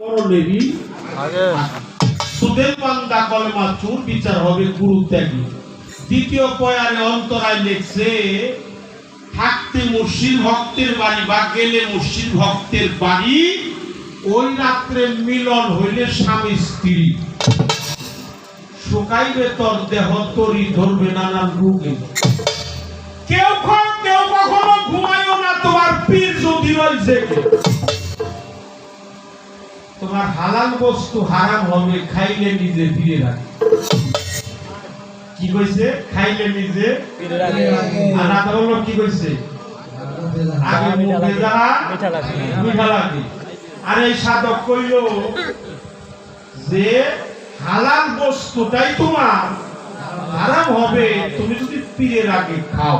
করলেরই সুদের পান্দা কলমা চুর বিচার হবে গুরু ত্যাগী। দ্বিতীয় পয়ারে অন্তরায় লেখছে থাকতে মুর্শিদ ভক্তের বাড়ি বা গেলে মুর্শিদ ভক্তের বাড়ি ওই রাত্রে মিলন হইলে স্বামী স্ত্রী। শুকাইবে তোর দেহ তরি ধরবে নানান রোগে। কেউ কেউ কখনো ঘুমাইও না তোমার পীর যদি রয়েছে। হালাল বস্তু হারাম হবে খাইলে নিজে ফিরে রাখে কি কইছে? খাইলে নিজে আর রাধা বলল কি কইছে? আগে মুখে যারা মিঠা লাগে। আর এই সাধক কইল যে হালাল বস্তুটাই তোমার হারাম হবে তুমি যদি পীরের আগে খাও।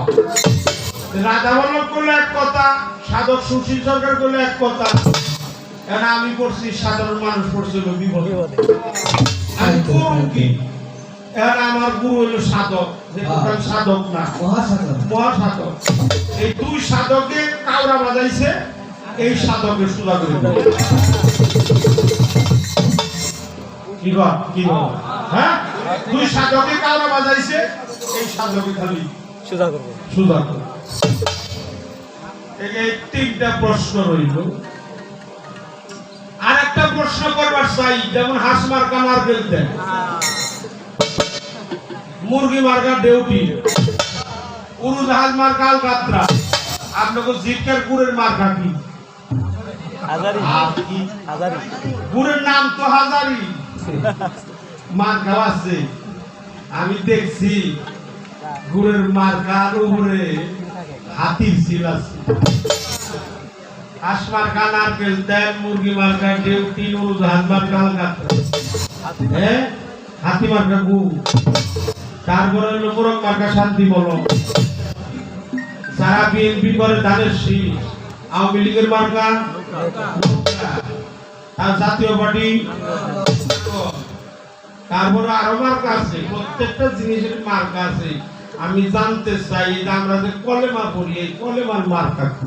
রাধা বল্লভ করল এক কথা সাধক সুশীল সরকার করল এক কথা। এখন আমি করছি সাধারণ মানুষ পড়ছিল বিপদে। আমি করুন কি? এখন আমার গুরু হইল সাধক যে সাধক না। মহাসাধক। এই দুই সাধকে কাউরা বাজাইছে এই সাধকের সুদা করে কি কি হ্যাঁ? দুই সাধকে কাউরা বাজাইছে এই সাধকে খালি সুজা করব। সুদা করে। এই তিনটা প্রশ্ন রইল। প্রশ্ন করবার চাই যেমন হাঁস মার্কা মার ফেলতেন। মুরগি মার্কা ডেউটি। উড়োজাহাজ মার্কা আলকাত্রা। আপনাকে জিপকার গুড়ের মার্কা কি? গুড়ের নাম তো হাজারি। মার্কা আছে। আমি দেখছি গুড়ের মার্কার উপরে হাতির সিল আছে। হাঁস মার্কা নারকেল তেল মুরগি মার্কা ডেউটি উড়োজাহাজ মার্কা আলকাত্রা হ্যাঁ হাতি মার্কা। গু তারপরে মোরগ মার্কা শান্তি বলো। সারা বিএনপি করে ধানের শীষ। আওয়ামী লীগের মার্কা? আর জাতীয় পার্টি? তারপরে আরও মার্কা আছে প্রত্যেকটা জিনিসের মার্কা আছে। আমি জানতে চাই আমরা যে কলেমা পড়ি এই কলেমার মার্কা কি?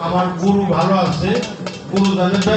আমার গুরু ভালো আছে গুরু জানে না